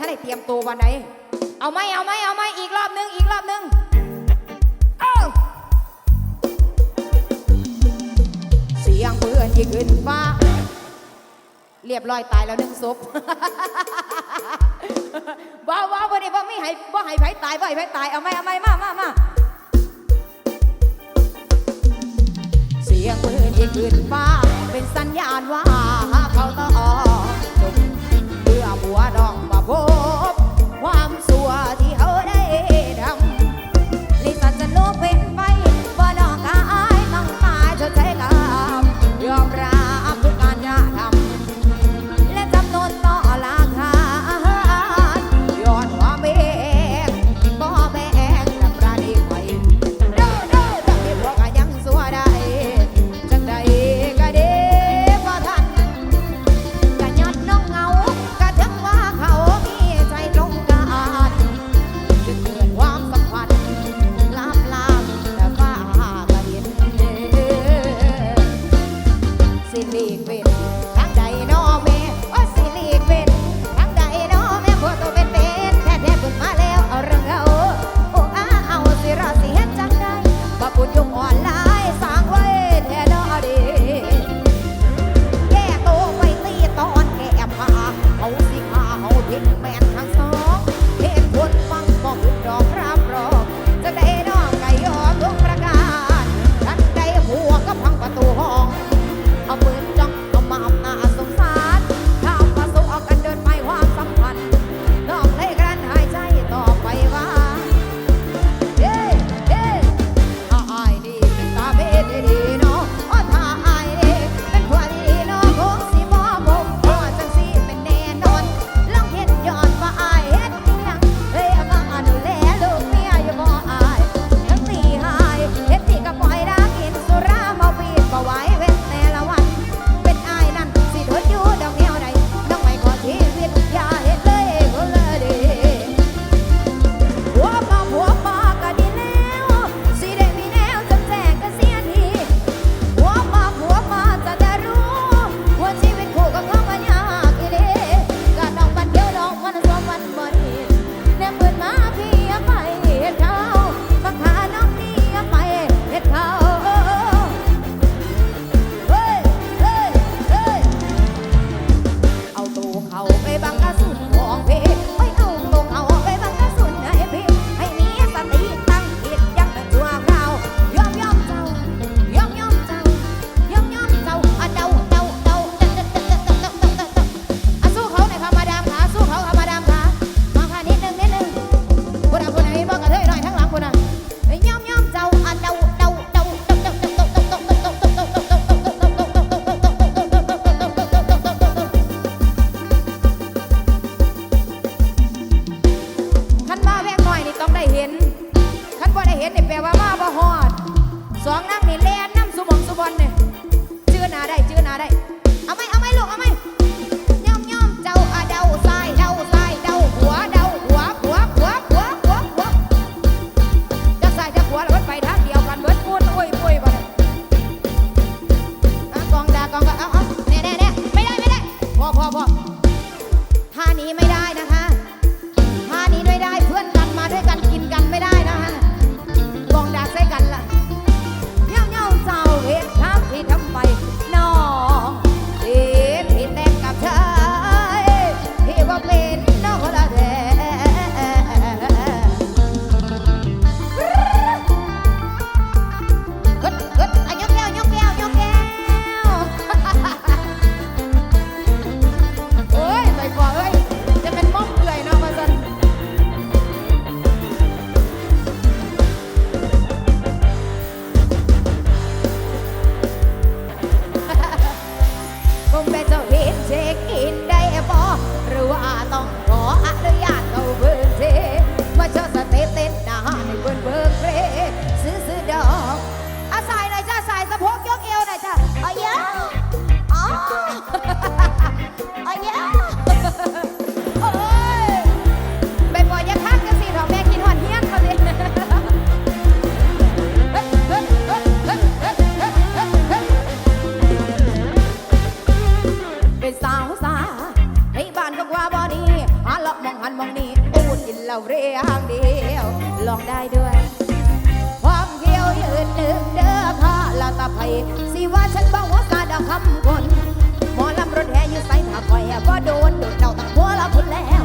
ท่านได้เตรียมตัววันไหนเอาไหมเอาไหมเอาไหมอีกรอบนึงอีกรอบนึงเสียงเพื่อนยิงขึ้นฟ้า เรียบร้อยตายแล้วหนึ่งศพว้าวว้าววันนี้ว่าไม่หายว่าหายไผตายว่าหายไผตายเอาไหมเอาไหมมามามาเสียงปืนยิงขึ้นฟ้า เป็นสัญญาณว่าเขาต้อง เห็นนี่แปลว่า ลองได้ด้วย ความเกี่ยวยืดหนึ่งเด้อค่ะลาตาไพสิว่าฉันบ้องว่าสาดอกคำคนหมอลำรถแห่ยู่ใส่ถ้าคอยบ่โดนโดนเราตั้งหัวละพุนแล้ว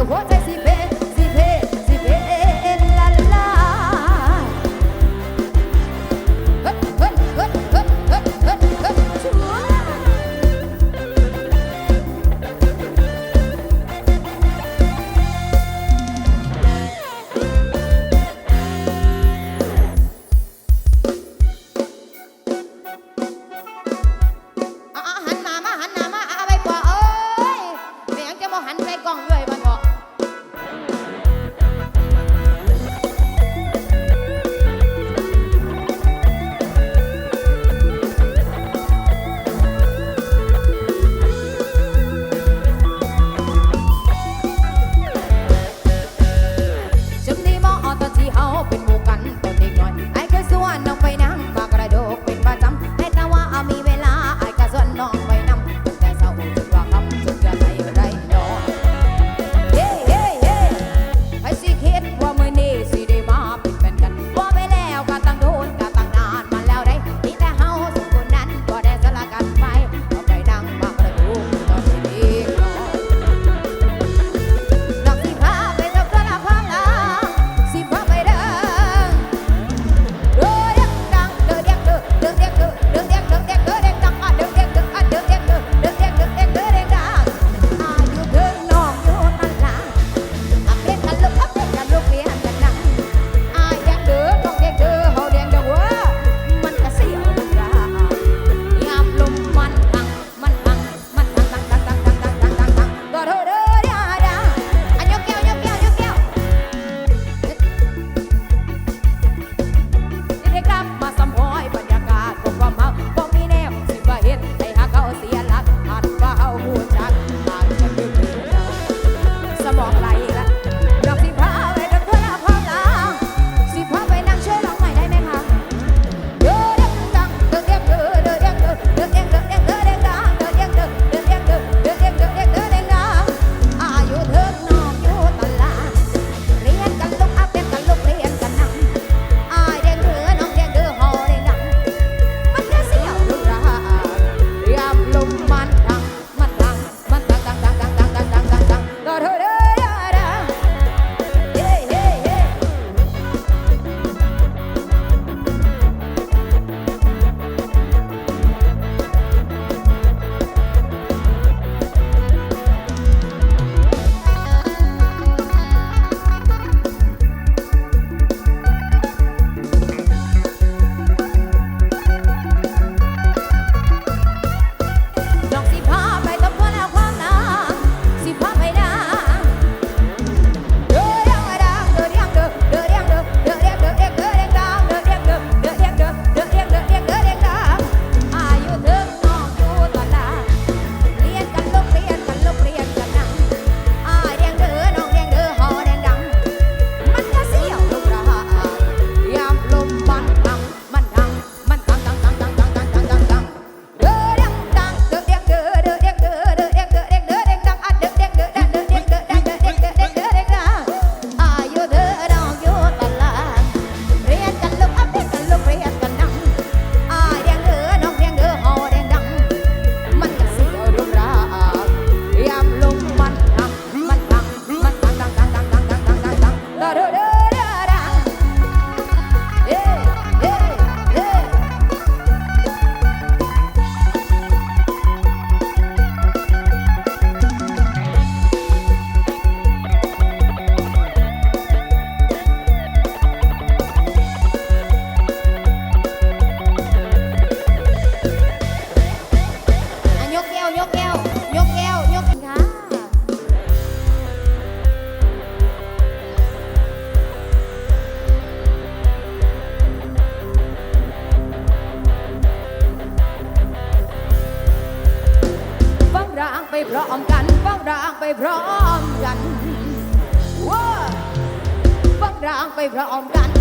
Uh, what?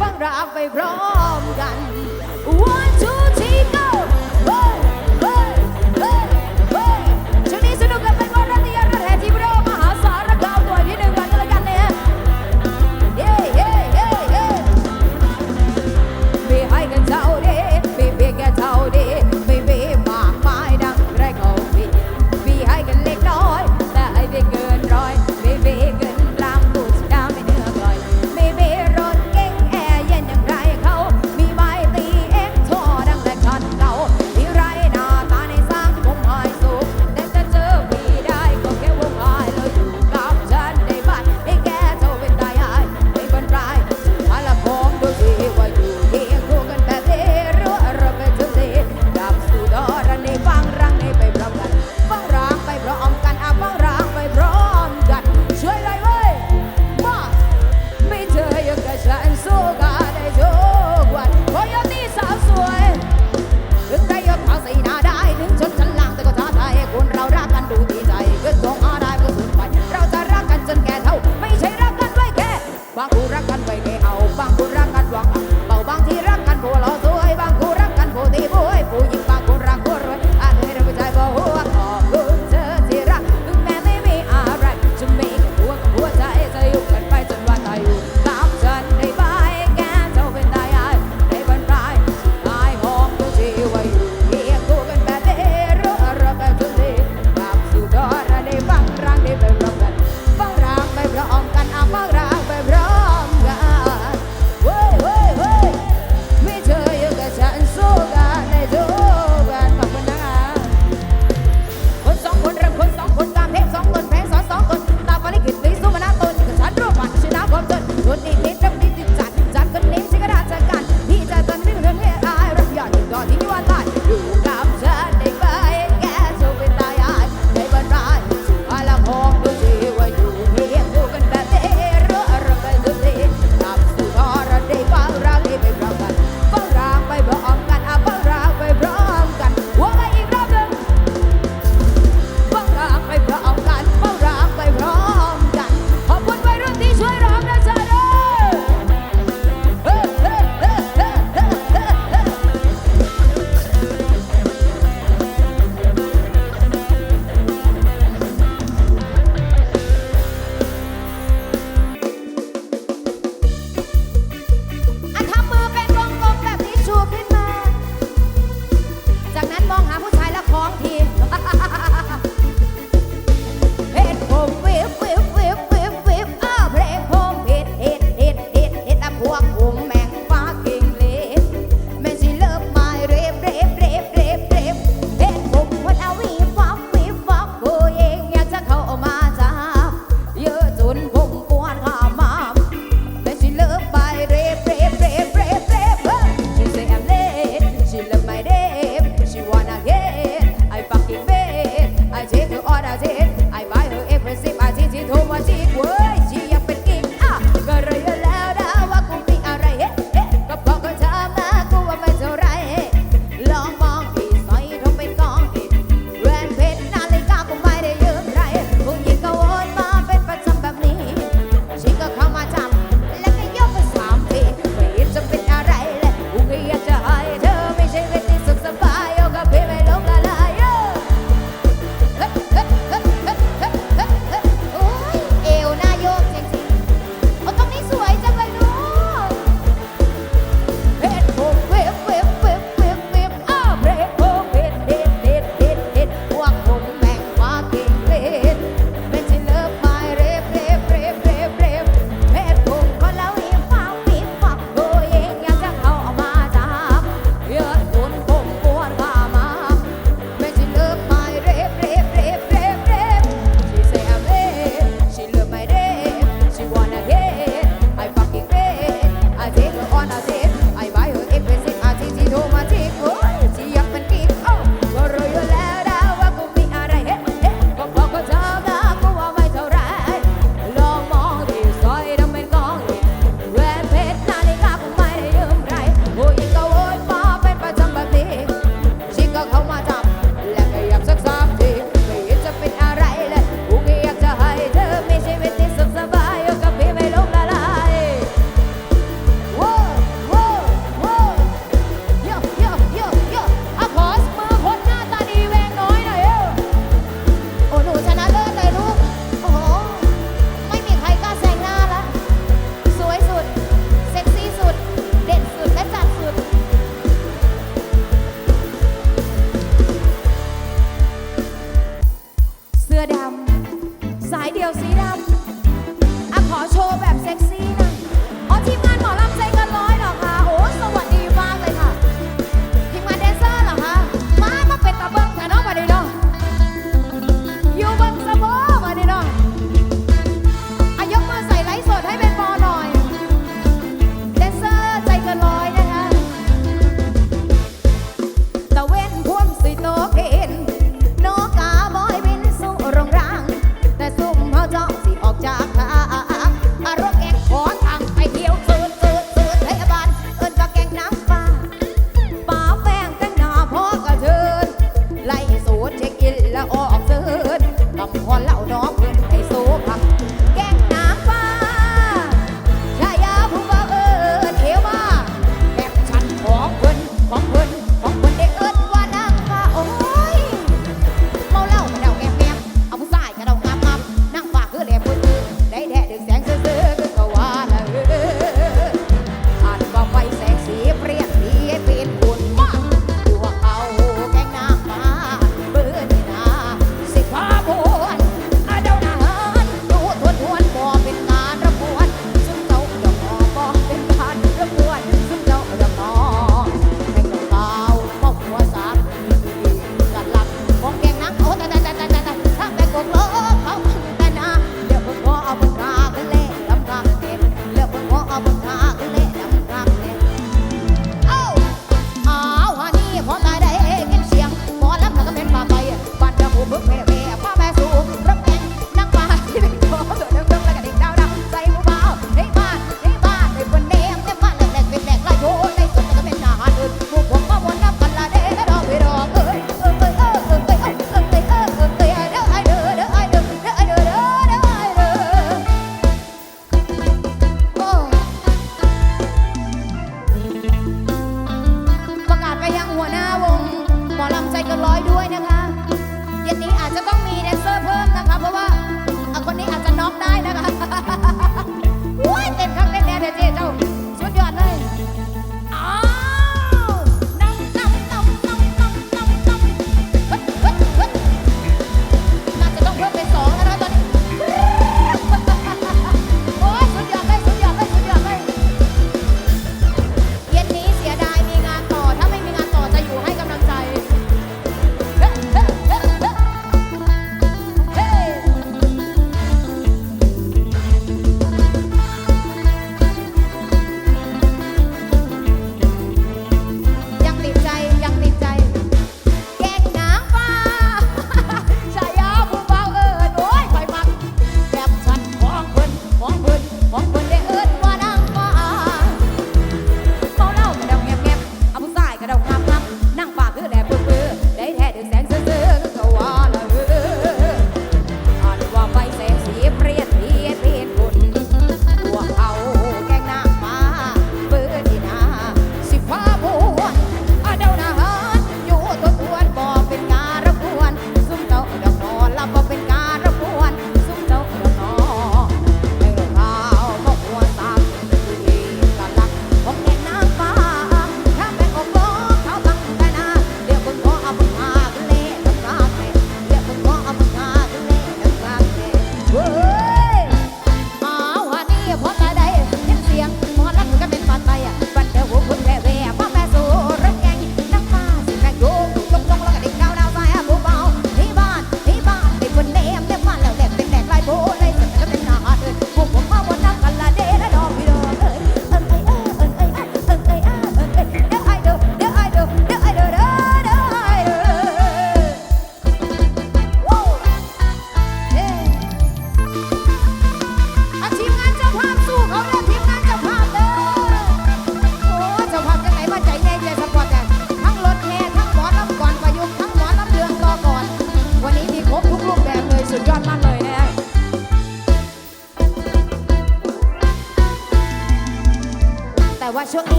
ฟังรักไปพร้อมกัน One two